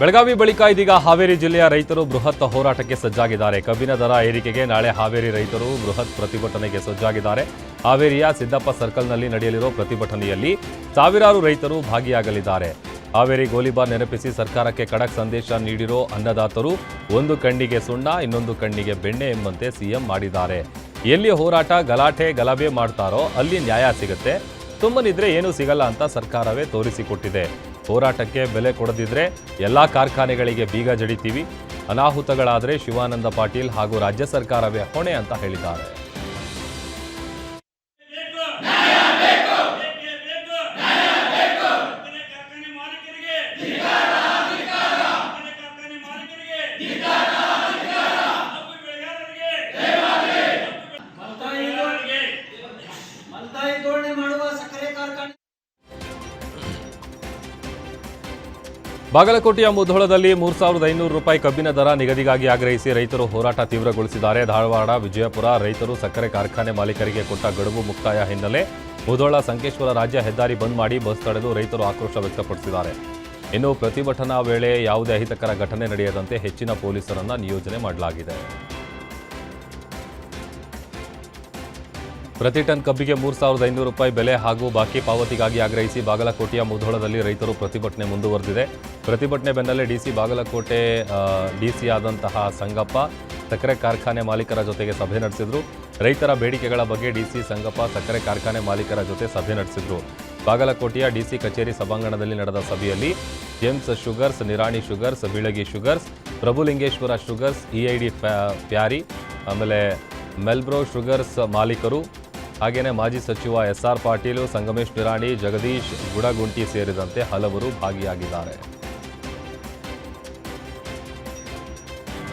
ಬೆಳಗಾವಿ ಬಳಿಕ ಇದೀಗ ಹಾವೇರಿ ಜಿಲ್ಲೆಯ ರೈತರು ಬೃಹತ್ ಹೋರಾಟಕ್ಕೆ ಸಜ್ಜಾಗಿದ್ದಾರೆ. ಕಬ್ಬಿನ ದರ ಏರಿಕೆಗೆ ನಾಳೆ ಹಾವೇರಿ ರೈತರು ಬೃಹತ್ ಪ್ರತಿಭಟನೆಗೆ ಸಜ್ಜಾಗಿದ್ದಾರೆ. ಹಾವೇರಿಯ ಸಿದ್ದಪ್ಪ ಸರ್ಕಲ್ನಲ್ಲಿ ನಡೆಯಲಿರೋ ಪ್ರತಿಭಟನೆಯಲ್ಲಿ ಸಾವಿರಾರು ರೈತರು ಭಾಗಿಯಾಗಲಿದ್ದಾರೆ. ಹಾವೇರಿ ಗೋಲಿಬಾರ್ ನೆನಪಿಸಿ ಸರ್ಕಾರಕ್ಕೆ ಖಡಕ್ ಸಂದೇಶ ನೀಡಿರೋ ಅನ್ನದಾತರು ಒಂದು ಕಣ್ಣಿಗೆ ಸುಣ್ಣ, ಇನ್ನೊಂದು ಕಣ್ಣಿಗೆ ಬೆಣ್ಣೆ ಎಂಬಂತೆ ಸಿಎಂ ಮಾಡಿದ್ದಾರೆ. ಎಲ್ಲಿ ಹೋರಾಟ ಗಲಾಟೆ ಗಲಭೆ ಮಾಡ್ತಾರೋ ಅಲ್ಲಿ ನ್ಯಾಯ ಸಿಗುತ್ತೆ. ತುಂಬನಿದ್ರೆ ಏನೂ ಸಿಗಲ್ಲ ಅಂತ ಸರ್ಕಾರವೇ ತೋರಿಸಿಕೊಟ್ಟಿದೆ. ಹೋರಾಟಕ್ಕೆ ಬೆಲೆ ಕೊಡದಿದ್ರೆ ಎಲ್ಲ ಕಾರ್ಖಾನೆಗಳಿಗೆ ಬೀಗ ಜಡಿತೀವಿ. ಅನಾಹುತಗಳಾದರೆ ಶಿವಾನಂದ ಪಾಟೀಲ್ ಹಾಗೂ ರಾಜ್ಯ ಸರ್ಕಾರವೇ ಹೊಣೆ ಅಂತ ಹೇಳಿದ್ದಾರೆ. ಬಾಗಲಕೋಟೆಯ ಮುಧೋಳದಲ್ಲಿ ಮೂರು ಸಾವಿರದ ಐನೂರು ರೂಪಾಯಿ ಕಬ್ಬಿನ ದರ ನಿಗದಿಗಾಗಿ ಆಗ್ರಹಿಸಿ ರೈತರು ಹೋರಾಟ ತೀವ್ರಗೊಳಿಸಿದ್ದಾರೆ. ಧಾರವಾಡ, ವಿಜಯಪುರ ರೈತರು ಸಕ್ಕರೆ ಕಾರ್ಖಾನೆ ಮಾಲೀಕರಿಗೆ ಕೊಟ್ಟ ಗಡುವು ಮುಕ್ತಾಯ ಹಿನ್ನೆಲೆ ಮುಧೋಳ ಸಂಕೇಶ್ವರ ರಾಜ್ಯ ಹೆದ್ದಾರಿ ಬಂದ್ ಮಾಡಿ ಬಸ್ ತಡೆದು ರೈತರು ಆಕ್ರೋಶ ವ್ಯಕ್ತಪಡಿಸಿದ್ದಾರೆ. ಇನ್ನು ಪ್ರತಿಭಟನಾ ವೇಳೆ ಯಾವುದೇ ಅಹಿತಕರ ಘಟನೆ ನಡೆಯದಂತೆ ಹೆಚ್ಚಿನ ಪೊಲೀಸರನ್ನು ನಿಯೋಜನೆ ಮಾಡಲಾಗಿದೆ. ಪ್ರತಿ ಟನ್ ಕಬ್ಬಿಗೆ ಮೂರು ಸಾವಿರದ ಐನೂರು ರೂಪಾಯಿ ಬೆಲೆ ಹಾಗೂ ಬಾಕಿ ಪಾವತಿಗಾಗಿ ಆಗ್ರಹಿಸಿ ಬಾಗಲಕೋಟೆಯ ಮುಧೋಳದಲ್ಲಿ ರೈತರು ಪ್ರತಿಭಟನೆ ಮುಂದುವರೆದಿದೆ. ಪ್ರತಿಭಟನೆ ಬೆನ್ನಲ್ಲೇ ಡಿಸಿ ಬಾಗಲಕೋಟೆ ಡಿಸಿ ಆದಂತಹ ಸಂಗಪ್ಪ, ಸಕ್ಕರೆ ಕಾರ್ಖಾನೆ ಮಾಲೀಕರ ಜೊತೆಗೆ ಸಭೆ ನಡೆಸಿದ್ರು. ರೈತರ ಬೇಡಿಕೆಗಳ ಬಗ್ಗೆ ಡಿಸಿ ಸಂಗಪ್ಪ ಸಕ್ಕರೆ ಕಾರ್ಖಾನೆ ಮಾಲೀಕರ ಜೊತೆ ಸಭೆ ನಡೆಸಿದ್ರು. ಬಾಗಲಕೋಟೆಯ ಡಿಸಿ ಕಚೇರಿ ಸಭಾಂಗಣದಲ್ಲಿ ನಡೆದ ಸಭೆಯಲ್ಲಿ James sugars, Nirani sugars, Bilagi sugars, Prabhulingeshwara sugars EID Parry ಆಮೇಲೆ ಮೆಲ್ಬ್ರೋ ಶುಗರ್ಸ್ ಮಾಲೀಕರು ಹಾಗೇನೆ ಮಾಜಿ ಸಚಿವ ಎಸ್ ಆರ್ ಪಾಟೀಲು, ಸಂಗಮೇಶ್ ನಿರಾಣಿ, ಜಗದೀಶ್ ಗುಡಗುಂಟಿ ಸೇರಿದಂತೆ ಹಲವರು ಭಾಗಿಯಾಗಿದ್ದಾರೆ.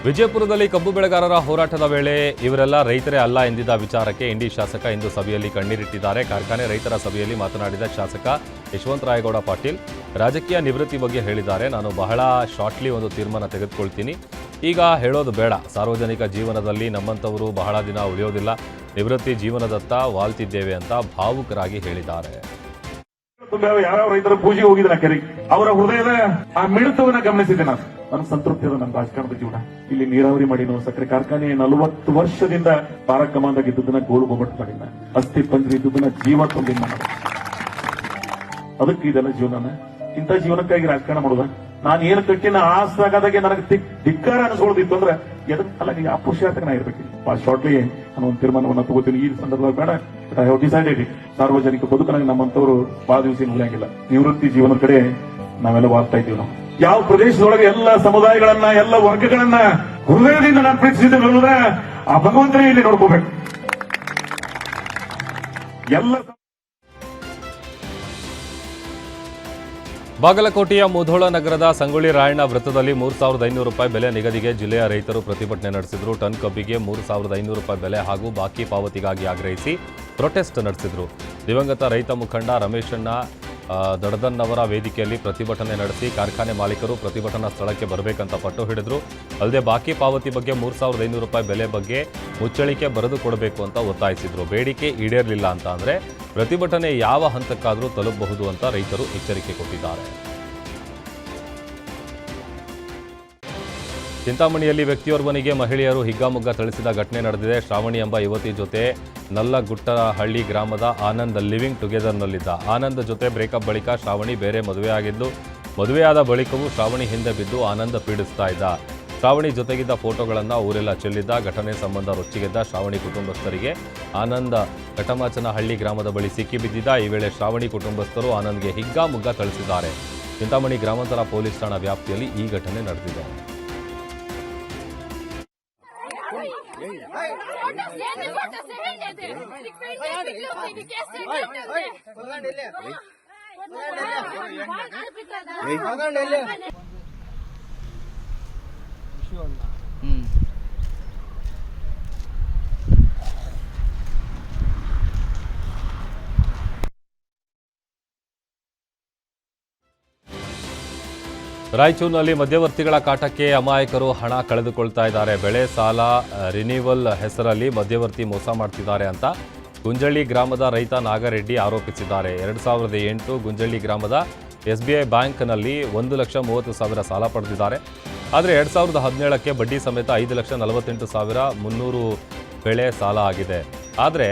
ವಿಜಯಪುರದಲ್ಲಿ ಕಬ್ಬು ಬೆಳೆಗಾರರ ಹೋರಾಟದ ವೇಳೆ ಇವರೆಲ್ಲ ರೈತರೇ ಅಲ್ಲ ಎಂದಿದ್ದ ವಿಚಾರಕ್ಕೆ ಇಂಡಿ ಶಾಸಕ ಇಂದು ಸಭೆಯಲ್ಲಿ ಕಣ್ಣೀರಿಟ್ಟಿದ್ದಾರೆ. ಕಾರ್ಖಾನೆ ರೈತರ ಸಭೆಯಲ್ಲಿ ಮಾತನಾಡಿದ ಶಾಸಕ ಯಶವಂತರಾಯಗೌಡ ಪಾಟೀಲ್, ರಾಜಕೀಯ ನಿವೃತ್ತಿ ಬಗ್ಗೆ ಹೇಳಿದ್ದಾರೆ. ನಾನು ಬಹಳ ಶಾರ್ಟ್ಲಿ ಒಂದು ತೀರ್ಮಾನ ತೆಗೆದುಕೊಳ್ತೀನಿ. ಈಗ ಹೇಳೋದು ಬೇಡ. ಸಾರ್ವಜನಿಕ ಜೀವನದಲ್ಲಿ ನಮ್ಮಂಥವರು ಬಹಳ ದಿನ ಉಳಿಯೋದಿಲ್ಲ. ನಿವೃತ್ತಿ ಜೀವನದತ್ತ ವಾಲ್ತಿದ್ದೇವೆ ಅಂತ ಭಾವುಕರಾಗಿ ಹೇಳಿದ್ದಾರೆ. ತುಂಬ ಯಾವ್ಯಾವ ರೈತರ ಪೂಜೆಗೆ ಹೋಗಿದ್ರ ಕೆರೆ? ಅವರ ಹೃದಯದ ಆ ಮಿಡಿತವನ್ನ ಗಮನಿಸಿದೆ ನಾನು. ನನ್ನ ಸಂತೃಪ್ತಿ ರಾಜಕಾರಣದ ಜೀವನ. ಇಲ್ಲಿ ನೀರಾವರಿ ಮಾಡಿನ ಸಕ್ಕರೆ ಕಾರ್ಖಾನೆ ನಲವತ್ತು ವರ್ಷದಿಂದ ತಾರಕಮಾಂದಾಗ ಇದ್ದದನ್ನ ಗೋಳು ಗೊಬ್ಬಟ್ಟು ಮಾಡಿಲ್ಲ ಅಸ್ಥಿ ಪಂಜರಿ ಇದ್ದುದನ್ನ ಜೀವ ತುಂಬಿಲ್ಲ ಅದಕ್ಕೆ ಇದೆಲ್ಲ ಜೀವನನ? ಇಂಥ ಜೀವನಕ್ಕಾಗಿ ರಾಜಕಾರಣ ಮಾಡೋದ? ನಾನು ಏನು ಕಟ್ಟಿನ ಆಸಾಗದಾಗೆ ನನಗೆ ದಿಕ್ ಧಿಕ್ಕಾರ ಅನಿಸ್ಕೊಳ್ಳೋದಿತ್ತು ಅಂದ್ರೆ ಅಲ್ಲ ಈಗ ಆ ಪುರುಷಾರ್ಥಕ ನಾ ಇರ್ಬೇಕು ಭಾಳ ಶಾರ್ಟ್ಲಿ ನಾನು ಒಂದು ತೀರ್ಮಾನವನ್ನ ತಗೋತೀನಿ. ಈ ಸಂದರ್ಭದಲ್ಲಿ ಬೇಡ. ಐ ಹ್ಯಾವ್ ಡಿಸೈಡೆಡ್ ಸಾರ್ವಜನಿಕ ಬದುಕನಾಗಿ ನಮ್ಮಂತವರು ಬಹಳ ದಿವಸ ಉಳಿಯಂಗಿಲ್ಲ ನಿವೃತ್ತಿ ಜೀವನದ ಕಡೆ ನಾವೆಲ್ಲ ವಾಗ್ತಾ ಇದ್ದೀವಿ ನಾವು. ಯಾವ ಪ್ರದೇಶದೊಳಗೆ ಎಲ್ಲ ಸಮುದಾಯಗಳನ್ನ, ಎಲ್ಲ ವರ್ಗಗಳನ್ನ ಹೃದಯದಿಂದ ನಾನು ಪ್ರೀತಿಸಿದ್ದೇವೆ ಅನ್ನೋದ ಆ ಭಗವಂತನೇ ಇಲ್ಲಿ ನೋಡ್ಕೋಬೇಕು. ಎಲ್ಲ ಬಾಗಲಕೋಟೆಯ ಮುಧೋಳ ನಗರದ ಸಂಗೊಳ್ಳಿ ರಾಯಣ್ಣ ವೃತ್ತದಲ್ಲಿ ಮೂರು ಸಾವಿರದ ಐನೂರು ರೂಪಾಯಿ ಬೆಲೆ ನಿಗದಿಗೆ ಜಿಲ್ಲೆಯ ರೈತರು ಪ್ರತಿಭಟನೆ ನಡೆಸಿದರು. ಟನ್ ಕಬ್ಬಿಗೆ ಮೂರು ಸಾವಿರದ ಐನೂರು ರೂಪಾಯಿ ಬೆಲೆ ಹಾಗೂ ಬಾಕಿ ಪಾವತಿಗಾಗಿ ಆಗ್ರಹಿಸಿ ಪ್ರೊಟೆಸ್ಟ್ ನಡೆಸಿದರು. ದಿವಂಗತ ರೈತ ಮುಖಂಡ ರಮೇಶಣ್ಣ ದಡದನ್ನವರ ವೇದಿಕೆಯಲ್ಲಿ ಪ್ರತಿಭಟನೆ ನಡೆಸಿ ಕಾರ್ಖಾನೆ ಮಾಲೀಕರು ಪ್ರತಿಭಟನಾ ಸ್ಥಳಕ್ಕೆ ಬರಬೇಕಂತ ಪಟ್ಟು ಹಿಡಿದ್ರು. ಅಲ್ಲದೆ ಬಾಕಿ ಪಾವತಿ ಬಗ್ಗೆ ಮೂರು ಸಾವಿರದ ಐನೂರು ರೂಪಾಯಿ ಬೆಲೆ ಬಗ್ಗೆ ಮುಚ್ಚಳಿಕೆ ಬರೆದು ಕೊಡಬೇಕು ಅಂತ ಒತ್ತಾಯಿಸಿದ್ರು. ಬೇಡಿಕೆ ಈಡೇರಲಿಲ್ಲ ಅಂತ ಅಂದರೆ ಪ್ರತಿಭಟನೆ ಯಾವ ಹಂತಕ್ಕಾದರೂ ತಲುಪಬಹುದು ಅಂತ ರೈತರು ಎಚ್ಚರಿಕೆ ಕೊಟ್ಟಿದ್ದಾರೆ. ಚಿಂತಾಮಣಿಯಲ್ಲಿ ವ್ಯಕ್ತಿಯೋರ್ವನಿಗೆ ಮಹಿಳೆಯರು ಹಿಗ್ಗಾಮುಗ್ಗ ಥಳಿಸಿದ ಘಟನೆ ನಡೆದಿದೆ. ಶ್ರಾವಣಿ ಎಂಬ ಯುವತಿ ಜೊತೆ ನಲ್ಲಗುಟ್ಟಹಳ್ಳಿ ಗ್ರಾಮದ ಆನಂದ್ ಲಿವಿಂಗ್ ಟುಗೆದರ್ನಲ್ಲಿದ್ದ. ಆನಂದ್ ಜೊತೆ ಬ್ರೇಕಪ್ ಬಳಿಕ ಶ್ರಾವಣಿ ಬೇರೆ ಮದುವೆಯಾಗಿದ್ದು ಮದುವೆಯಾದ ಬಳಿಕವೂ ಶ್ರಾವಣಿ ಹಿಂದೆ ಬಿದ್ದು ಆನಂದ್ ಪೀಡಿಸ್ತಾ ಇದ್ದ. ಶ್ರಾವಣಿ ಜೊತೆಗಿದ್ದ ಫೋಟೋಗಳನ್ನು ಊರೆಲ್ಲ ಚೆಲ್ಲಿದ್ದ, ಘಟನೆ ಸಂಬಂಧ ರೊಚ್ಚಿಗೆದ್ದ ಶ್ರಾವಣಿ ಕುಟುಂಬಸ್ಥರಿಗೆ ಆನಂದ ಕಟಮಾಚನಹಳ್ಳಿ ಗ್ರಾಮದ ಬಳಿ ಸಿಕ್ಕಿಬಿದ್ದಿದ್ದ ಈ ವೇಳೆ ಶ್ರಾವಣಿ ಕುಟುಂಬಸ್ಥರು ಆನಂದ್ಗೆ ಹಿಗ್ಗಾಮುಗ್ಗ ಥಳಿಸಿದ್ದಾರೆ. ಚಿಂತಾಮಣಿ ಗ್ರಾಮಾಂತರ ಪೊಲೀಸ್ ಠಾಣಾ ವ್ಯಾಪ್ತಿಯಲ್ಲಿ ಈ ಘಟನೆ ನಡೆದಿದೆ. burada sen de burada sen de de. Dikmeyin de dikmeyin de kesin de. Buradan elle. Buradan elle. Buradan elle. Hmm. ರಾಯಚೂರಿನಲ್ಲಿ ಮಧ್ಯವರ್ತಿಗಳ ಕಾಟಕ್ಕೆ ಅಮಾಯಕರು ಹಣ ಕಳೆದುಕೊಳ್ತಾ ಇದ್ದಾರೆ. ಬೆಳೆ ಸಾಲ ರಿನಿವಲ್ ಹೆಸರಲ್ಲಿ ಮಧ್ಯವರ್ತಿ ಮೋಸ ಮಾಡ್ತಿದ್ದಾರೆ ಅಂತ ಗುಂಜಳ್ಳಿ ಗ್ರಾಮದ ರೈತ ನಾಗರೆಡ್ಡಿ ಆರೋಪಿಸಿದ್ದಾರೆ. ಎರಡು ಸಾವಿರದ ಎಂಟು ಗುಂಜಳ್ಳಿ ಗ್ರಾಮದ ಎಸ್ ಬಿ ಐ ಬ್ಯಾಂಕ್ನಲ್ಲಿ ಒಂದು ಲಕ್ಷ ಮೂವತ್ತು ಸಾವಿರ ಸಾಲ ಪಡೆದಿದ್ದಾರೆ. ಆದರೆ ಎರಡು ಸಾವಿರದ ಹದಿನೇಳಕ್ಕೆ ಬಡ್ಡಿ ಸಮೇತ ಐದು ಲಕ್ಷ ನಲವತ್ತೆಂಟು ಸಾವಿರ ಮುನ್ನೂರು ಬೆಳೆ ಸಾಲ ಆಗಿದೆ. ಆದರೆ